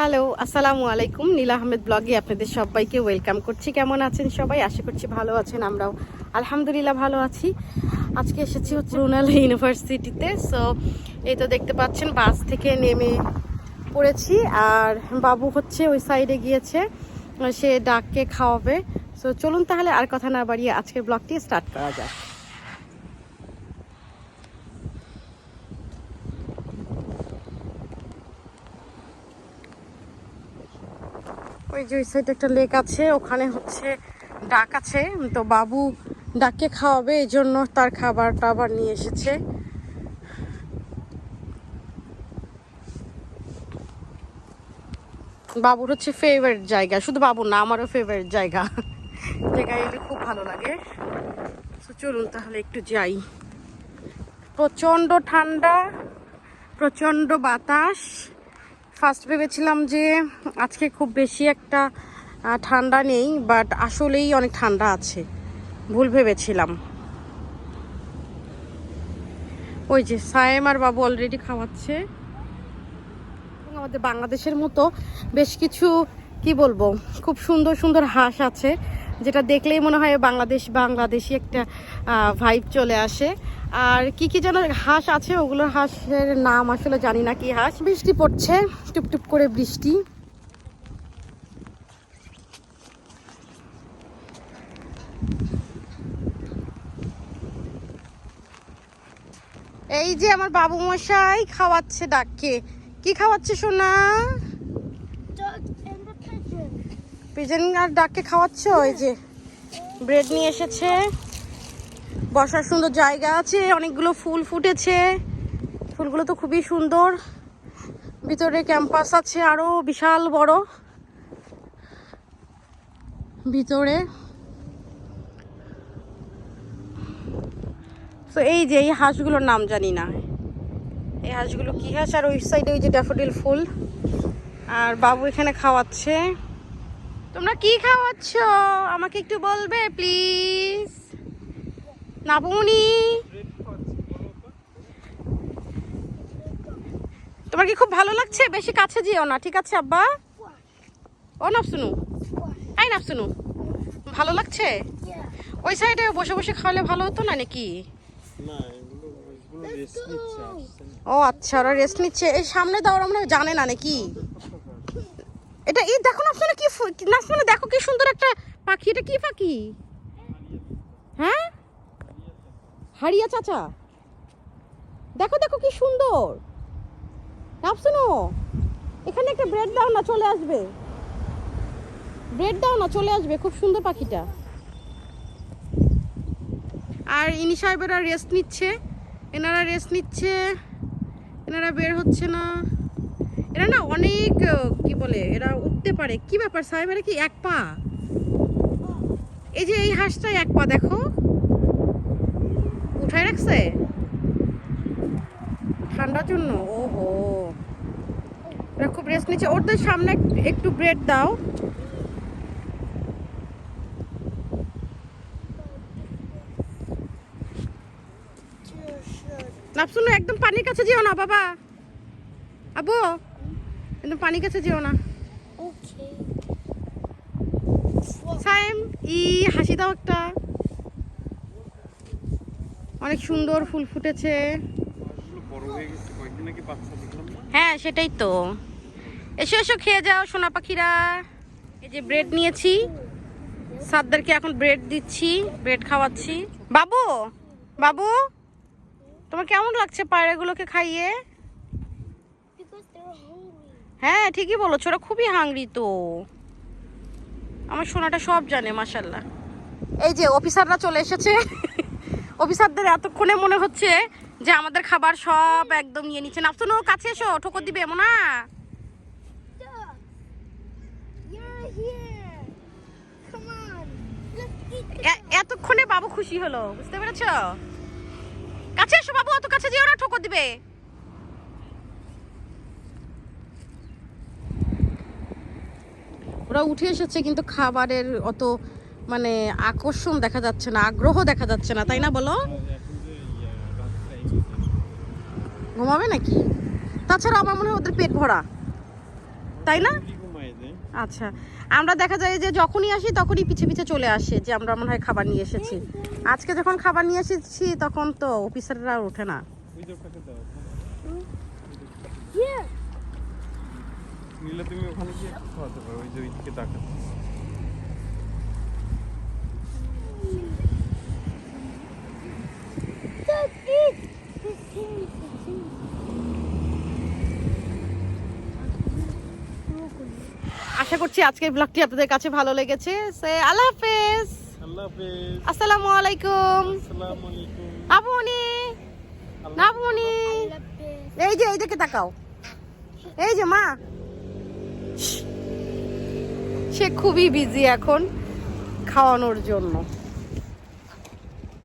Hello, আসসালামু আলাইকুম। নীলা আহমেদ ব্লগে আপনাদের সবাইকে ওয়েলকাম করছি। কেমন আছেন সবাই? আশা করছি ভালো আছেন, আমরাও আলহামদুলিল্লাহ ভালো আছি। আজকে এসেছি হচ্ছে রুনাল ইউনিভার্সিটিতে। সো এই তো দেখতে পাচ্ছেন, বাস থেকে নেমে পড়েছি। আর বাবু হচ্ছে ওই সাইডে গিয়েছে, সে ডাককে খাওয়াবে। সো চলুন তাহলে আর কথা না বাড়িয়ে আজকের ব্লগটি স্টার্ট করা যাক। ওই যে ওই সাইডে একটা লেক আছে, ওখানে হচ্ছে ডাক আছে। তো বাবু ডাককে খাওয়াবে, এই জন্য তার খাবার টাবার নিয়ে এসেছে। বাবুর হচ্ছে ফেভারিট জায়গা, শুধু বাবু না, আমারও ফেভারিট জায়গা। জায়গায় এলে খুব ভালো লাগে। চলুন তাহলে একটু যাই। প্রচণ্ড ঠান্ডা, প্রচণ্ড বাতাস। ফার্স্ট ভেবেছিলাম যে আজকে খুব বেশি একটা ঠান্ডা নেই বাট আসলেই অনেক ঠান্ডা আছে। ভুল ভেবেছিলাম। ওই যে সায়েম আর বাবু অলরেডি খাওয়াচ্ছে। আমাদের বাংলাদেশের মতো বেশ কিছু, কি বলব, খুব সুন্দর সুন্দর হাঁস আছে, যেটা দেখলেই মনে হয় বাংলাদেশ বাংলাদেশি একটা ভাইব চলে আসে। আর কি কি যেন হাঁস আছে, ওগুলোর হাঁসের নাম আসলে জানি না কি হাঁস। বৃষ্টি পড়ছে টুপটুপ করে বৃষ্টি। এই যে আমার বাবু মশাই খাওয়াচ্ছে ডাককে। কি খাওয়াচ্ছে সোনা. পিজন আর ডাককে খাওয়াচ্ছ? এই যে ব্রেড নিয়ে এসেছে। বসার সুন্দর জায়গা আছে, অনেকগুলো ফুল ফুটেছে। ফুলগুলো তো খুবই সুন্দর। ভিতরে ক্যাম্পাস আছে আরও, বিশাল বড়। ভিতরে। তো এই যে, এই হাঁসগুলোর নাম জানি না। এই হাঁসগুলো কি হাঁস? আর ওই সাইডে ওই যে ড্যাফোডিল ফুল। আর বাবু এখানে খাওয়াচ্ছে। তোমরা কি খাওয়াচ্ছ? আমাকে একটু বলবে প্লিজ নাবুনি তোমার কি খুব ভালো লাগছে? বেশি কাছে যেও না ঠিক আছে আব্বা? ও নাফসুনু। তাই নাফসুনু। ভালো লাগছে? ওই সাইডে বসে বসে খাওয়ালে ভালো হতো না নাকি। ও আচ্ছা ওরা রেস্ট নিচ্ছে। এই সামনে দাও আমরা জানে না নাকি? এটা এই দেখো না আপনারা কি কি- দেখো কি সুন্দর একটা পাখি। এটা কি পাখি? হ্যাঁ? হারিয়া চাচা। দেখো দেখো কি সুন্দর। নাফসুনো এখানে একটা ব্রেড দাও না, চলে আসবে। ব্রেড দাও না, চলে আসবে, খুব সুন্দর পাখিটা। আর ইনি সাহেবেরা রেস্ট নিচ্ছে। এনারা রেস্ট নিচ্ছে। এনারা বের হচ্ছে না। এরা না অনেক কি বলে, এরা উঠতে পারে। কি ব্যাপার সাহেব কি এক পা? এই যে এই হাঁসটা এক পা, দেখো। উঠায় রাখছে? ঠান্ডার জন্য? ওহো। এরা খুব রেস্ট নিচ্ছে। ওদের সামনে একটু ব্রেড দাও। নাপসুনো একদম পানির কাছে যেও না বাবা। আবু একদম পানির কাছে যেও না. সাইম ই হাসি দাও একটা। অনেক সুন্দর ফুল ফুটেছে। হয়ে, সেটাই তো। এসো এসো, খেয়ে যাও সোনা পাখিরা। এই যে ব্রেড নিয়েছি। সাদ্দারকে এখন ব্রেড দিচ্ছি, ব্রেড খাওয়াচ্ছি। বাবু বাবু, তোমার কেমন লাগছে পায়রাগুলোকে খাইয়ে. হ্যাঁ ঠিকই বলেছ, ওরা খুবই হাংরি তো। আমার সোনাটা সব জানে মাসাল্লাহ এই যে অফিসাররা চলে এসেছে। অফিসারদের এতক্ষণে মনে হচ্ছে যে আমাদের খাবার সব একদম নিয়ে নিচ্ছে না শোনো কাছে এসো, ঠোকর দিবে, Mona Duck. You're here. Come on. Let's eat the এ- এতক্ষণে বাবু খুশি হলো, বুঝতে পেরেছ কাছে এসো বাবু, অত কাছে যেও না, ঠোকর দিবে ওরা উঠে এসেছে, কিন্তু খাবারের অত মানে আকর্ষণ দেখা যাচ্ছে না, আগ্রহ দেখা যাচ্ছে না, তাই না বলো? ঘুমাবে নাকি? তাছাড়া আমার মনে হয় ওদের পেট ভরা, তাই না? আচ্ছা আমরা দেখা যায় যে যখনই আসি তখনই পিছে পিছে চলে আসে যে আমরা মনে হয় খাবার নিয়ে এসেছি। আজকে যখন খাবার নিয়ে এসেছি তখন তো অফিসাররা ওঠে না। তুমি ওখানে গিয়ে খাওয়াতে পারো, ওই যে ওইদিকে আশা করছি আজকের ব্লগটি আপনাদের কাছে ভালো লেগেছে। সে আল্লাহ হাফেজ। আল্লাহ হাফেজ। আসসালামু আলাইকুম। আসসালামু আলাইকুম। আবুনি এই যে এই দিকে তাকাও। এই যে মা। সে খুবই বিজি এখন খাওয়ানোর জন্য।